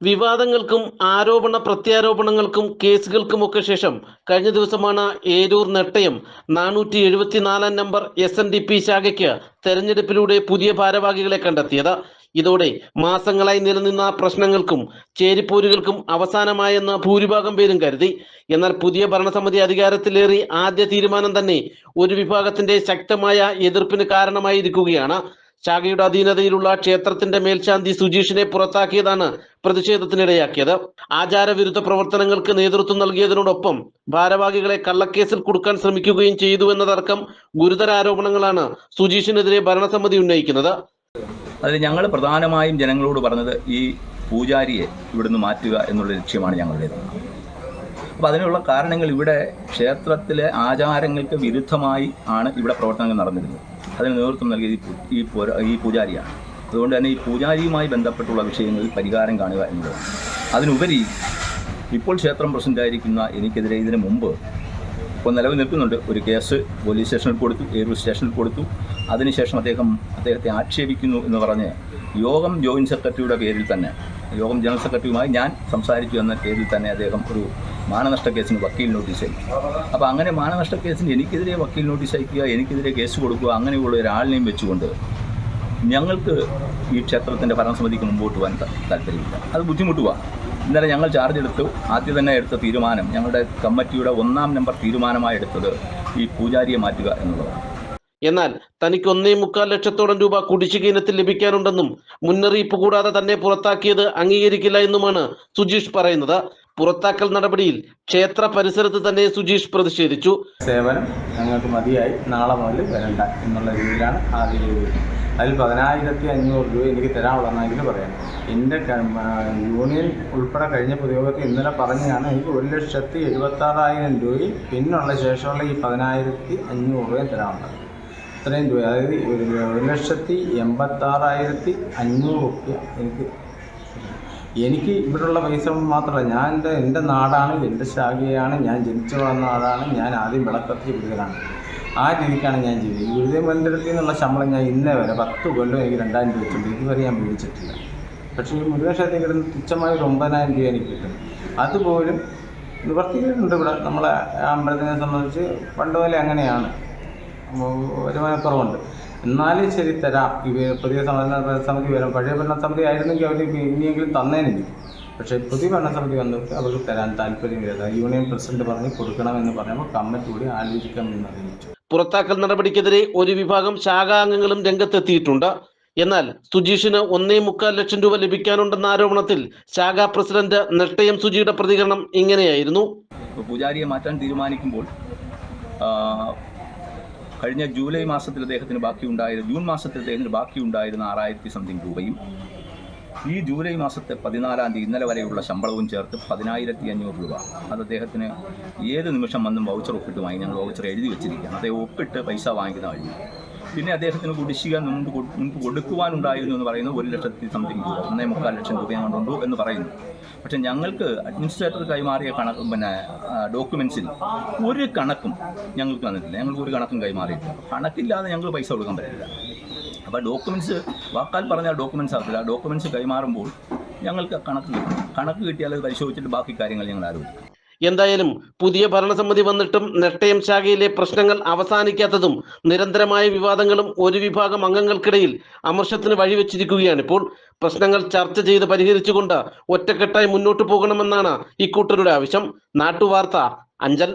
വിവാദങ്ങൾക്കും ആരോപണ പ്രത്യാരോപണങ്ങൾക്കും കേസുകൾക്കുമൊക്കെ ശേഷം കഴിഞ്ഞ ദിവസമാണ് ഏരൂർ നെട്ടയം നാനൂറ്റി എഴുപത്തിനാലാം number S N D P ശാഖയ്ക്ക് തെരഞ്ഞെടുപ്പിലൂടെ പുതിയ ഭാരവാഹികളെ കണ്ടെത്തിയത്. ഇതോടെ മാസങ്ങളായി നിലനിന്ന പ്രശ്നങ്ങൾക്കും ചേരിപ്പോരുകൾക്കും അവസാനമായെന്ന് ഭൂരിഭാഗം പേരും കരുതി. എന്നാൽ പുതിയ ഭരണസമിതി അധികാരത്തിലേറി ആദ്യ തീരുമാനം തന്നെ ഒരു വിഭാഗത്തിന്റെ ശക്തമായ എതിർപ്പിന് കാരണമായിരിക്കുകയാണ്. ശാഖയുടെ അധീനതയിലുള്ള ക്ഷേത്രത്തിന്റെ മേൽശാന്തി സുജീഷിനെ പുറത്താക്കിയതാണ് പ്രതിഷേധത്തിനിടയാക്കിയത്. ആചാരവിരുദ്ധ പ്രവർത്തനങ്ങൾക്ക് നേതൃത്വം നൽകിയതിനോടൊപ്പം ഭാരവാഹികളെ കള്ളക്കേസിൽ കൊടുക്കാൻ ശ്രമിക്കുകയും ചെയ്തു എന്നതടക്കം ഗുരുതര ആരോപണങ്ങളാണ് സുജീഷിനെതിരെ ഭരണസമിതി ഉന്നയിക്കുന്നത്. അതിൽ ഞങ്ങൾ പ്രധാനമായും ജനങ്ങളോട് പറഞ്ഞത് ഈ പൂജാരിയെ ഇവിടുന്ന് മാറ്റുക എന്നുള്ള ലക്ഷ്യമാണ് ഞങ്ങളുടേത്. അപ്പോൾ അതിനുള്ള കാരണങ്ങൾ ഇവിടെ ക്ഷേത്രത്തിലെ ആചാരങ്ങൾക്ക് വിരുദ്ധമായി ആണ് ഇവിടെ പ്രവർത്തനങ്ങൾ നടന്നിരുന്നത്. അതിന് നേതൃത്വം നൽകിയത് ഈ പൂജാരിയാണ്. അതുകൊണ്ട് തന്നെ ഈ പൂജാരിയുമായി ബന്ധപ്പെട്ടുള്ള വിഷയങ്ങളിൽ പരിഹാരം കാണുക എന്നുള്ളതാണ് അതിനുപരി ഇപ്പോൾ ക്ഷേത്രം പ്രസിഡന്റായിരിക്കുന്ന എനിക്കെതിരെ ഇതിന് മുമ്പ് ഇപ്പോൾ നിലവിൽ നിൽക്കുന്നുണ്ട്. ഒരു കേസ് പോലീസ് സ്റ്റേഷനിൽ കൊടുത്തു ഏരൂർ സ്റ്റേഷനിൽ കൊടുത്തു. അതിനുശേഷം അദ്ദേഹം അദ്ദേഹത്തെ ആക്ഷേപിക്കുന്നു എന്ന് പറഞ്ഞ് യോഗം ജോയിന്റ് സെക്രട്ടറിയുടെ പേരിൽ തന്നെ യോഗം ജനറൽ സെക്രട്ടറിയുമായി ഞാൻ സംസാരിച്ചു എന്ന പേരിൽ തന്നെ അദ്ദേഹം ഒരു മാനനഷ്ട കേസിന് വക്കീൽ നോട്ടീസ് അയക്കും അപ്പോൾ അങ്ങനെ മാനനഷ്ട കേസിന് എനിക്കെതിരെ വക്കീൽ നോട്ടീസ് അയക്കുക എനിക്കെതിരെ കേസ് കൊടുക്കുക അങ്ങനെയുള്ള ഒരാളിനെയും വെച്ചുകൊണ്ട് ഞങ്ങൾക്ക് ഈ ക്ഷേത്രത്തിന്റെ ഭരണസമിതിക്ക് മുമ്പോട്ട് പോകാൻ താല്പര്യമില്ല. അത് ബുദ്ധിമുട്ടുവാണ് ഇന്നലെ ഞങ്ങൾ ചാർജ് എടുത്തു. ആദ്യം തന്നെ എടുത്ത തീരുമാനം ഞങ്ങളുടെ കമ്മിറ്റിയുടെ ഒന്നാം നമ്പർ തീരുമാനമായി എടുത്തത് ഈ പൂജാരിയെ മാറ്റുക എന്നുള്ളതാണ്. എന്നാൽ തനിക്ക് ഒന്നേ മുക്കാൽ ലക്ഷത്തോളം രൂപ കുടിശ്ശിക ഇനത്തിൽ ലഭിക്കാനുണ്ടെന്നും മുന്നറിയിപ്പ് കൂടാതെ തന്നെ പുറത്താക്കിയത് അംഗീകരിക്കില്ല എന്നുമാണ് സുജീഷ് പറയുന്നത്. പുറത്താക്കൽ നടപടിയിൽ ക്ഷേത്ര പരിസരത്ത് തന്നെ സുജീഷ് പ്രതിഷേധിച്ചു. സേവനം ഞങ്ങൾക്ക് മതിയായി. നാളെ മുതൽ വരണ്ട എന്നുള്ള രീതിയിലാണ് ആദ്യം അതിൽ പതിനായിരത്തി അഞ്ഞൂറ് രൂപ എനിക്ക് തരാനുള്ളതെന്നെങ്കിലും പറയാം എന്റെ യൂണിയൻ ഉൾപ്പെടെ കഴിഞ്ഞ പൊതുയോഗത്തിൽ ഇന്നലെ പറഞ്ഞാണ് എനിക്ക് ഒരു ലക്ഷത്തി എഴുപത്താറായിരം രൂപയും പിന്നുള്ള ശേഷമുള്ള ഈ പതിനായിരത്തി അഞ്ഞൂറ് രൂപയും തരാനുള്ളത്. ഇത്രയും രൂപ അതായത് ഒരു ഒരു ലക്ഷത്തി എൺപത്താറായിരത്തി അഞ്ഞൂറ് റുപ്യ എനിക്ക് എനിക്ക് ഇവിടെയുള്ള പൈസ മാത്രമല്ല ഞാൻ എന്റെ എന്റെ നാടാണ് എന്റെ ശാഖയാണ് ഞാൻ ജനിച്ചു വളർന്ന നാടാണ് ഞാൻ ആദ്യം വിളക്കത്തി ഗുരുതരാണ് ആ രീതിക്കാണ് ഞാൻ ചെയ്തത്. ഈ ഗുരുദേവ മന്ദിരത്തിൽ നിന്നുള്ള ശമ്പളം ഞാൻ ഇന്നേ വരെ പത്ത് കൊല്ലം എനിക്ക് രണ്ടായിരം രൂപ വെച്ചിട്ടുണ്ട്. ഇതുവരെ ഞാൻ മേടിച്ചിട്ടില്ല. പക്ഷേ ഈ മുരുകക്ഷേത്രത്തിൽ കിടന്ന് തുച്ഛമായ ഒരു ഒമ്പതിനായിരം രൂപ എനിക്ക് കിട്ടും. അതുപോലും നിവർത്തിയിട്ടുണ്ട് ഇവിടെ. നമ്മളെ അമ്പലത്തിനെ സംബന്ധിച്ച് പണ്ട് പോലെ അങ്ങനെയാണ്. വരുമാനക്കുറവുണ്ട്. എന്നാലും ശരി തരാം. ഈ പുതിയ സമിതി വരും. പഴയ ഭരണസമിതി ആയിരുന്നെങ്കിൽ അവർ ഇനിയെങ്കിലും തന്നേനില്ല പക്ഷേ പുതിയ ഭരണസമിതി വന്നിട്ട് അവർക്ക് തരാൻ താല്പര്യമില്ല യൂണിയൻ പ്രസിഡന്റ് പറഞ്ഞ് കൊടുക്കണമെന്ന് പറയുമ്പോൾ കമ്മിറ്റി കൂടി ആലോചിക്കാമെന്ന് അറിയിച്ചു പുറത്താക്കൽ നടപടിക്കെതിരെ ഒരു വിഭാഗം ശാഖാംഗങ്ങളും രംഗത്തെത്തിയിട്ടുണ്ട്. എന്നാൽ സുജീഷിന് ഒന്നേ മുക്കാൽ ലക്ഷം രൂപ ലഭിക്കാനുണ്ടെന്ന ആരോപണത്തിൽ ശാഖാ പ്രസിഡന്റ് നെട്ടയം സുജിയുടെ പ്രതികരണം ഇങ്ങനെയായിരുന്നു. പൂജാരിയെ മാറ്റാൻ തീരുമാനിക്കുമ്പോൾ കഴിഞ്ഞ ജൂലൈ മാസത്തിൽ അദ്ദേഹത്തിന് ബാക്കിയുണ്ടായിരുന്ന ജൂൺ മാസത്തിൽ അദ്ദേഹത്തിന് ബാക്കിയുണ്ടായിരുന്ന ആറായിരത്തി സംതിങ് രൂപയും ഈ ജൂലൈ മാസത്തെ പതിനാലാം തീയതി ഇന്നലെ വരെയുള്ള ശമ്പളവും ചേർത്ത് പതിനായിരത്തി അഞ്ഞൂറ് രൂപ. അത് അദ്ദേഹത്തിന് ഏത് നിമിഷം വന്നും വൗച്ചർ ഒപ്പിട്ട് വാങ്ങി ഞങ്ങൾ വൗച്ചർ എഴുതി വെച്ചിരിക്കുകയാണ്. അദ്ദേഹം ഒപ്പിട്ട് പൈസ വാങ്ങിക്കുന്ന വഴി. പിന്നെ അദ്ദേഹത്തിന് കുടിശ്ശിക മുൻപ് മുമ്പ് കൊടുക്കുവാനുണ്ടായിരുന്നു എന്ന് പറയുന്നത് ഒരു ലക്ഷത്തി സംതിങ് രൂപ ഒന്നേ മുക്കാൽ ലക്ഷം രൂപ കൊണ്ടുണ്ടു എന്ന് പറയുന്നു. പക്ഷേ ഞങ്ങൾക്ക് അഡ്മിനിസ്ട്രേറ്റർ കൈമാറിയ കണക്ക് പിന്നെ ഡോക്യുമെൻസിൽ ഒരു കണക്കും ഞങ്ങൾക്ക് തന്നിട്ടില്ല. ഞങ്ങൾക്ക് ഒരു കണക്കും കൈമാറിയിട്ടില്ല. കണക്കില്ലാതെ ഞങ്ങൾ പൈസ കൊടുക്കാൻ പറ്റില്ല. അപ്പോൾ ഡോക്യുമെന്റ്സ് വാക്കാൽ പറഞ്ഞാൽ ഡോക്യുമെന്റ്സ് ആകത്തില്ല ഡോക്യുമെന്റ്സ് കൈമാറുമ്പോൾ ഞങ്ങൾക്ക് കണക്ക് കണക്ക് കിട്ടിയാൽ അത് പരിശോധിച്ചിട്ട് ബാക്കി കാര്യങ്ങൾ ഞങ്ങൾ ആലോചിക്കും എന്തായാലും പുതിയ ഭരണസമിതി വന്നിട്ടും നെട്ടയം ശാഖയിലെ പ്രശ്നങ്ങൾ അവസാനിക്കാത്തതും നിരന്തരമായ വിവാദങ്ങളും ഒരു വിഭാഗം അംഗങ്ങൾക്കിടയിൽ അമർഷത്തിന് വഴിവെച്ചിരിക്കുകയാണ് ഇപ്പോൾ. പ്രശ്നങ്ങൾ ചർച്ച ചെയ്ത് പരിഹരിച്ചുകൊണ്ട് ഒറ്റക്കെട്ടായി മുന്നോട്ട് പോകണമെന്നാണ് ഇക്കൂട്ടരുടെ ആവശ്യം. നാട്ടുവാർത്ത അഞ്ചൽ.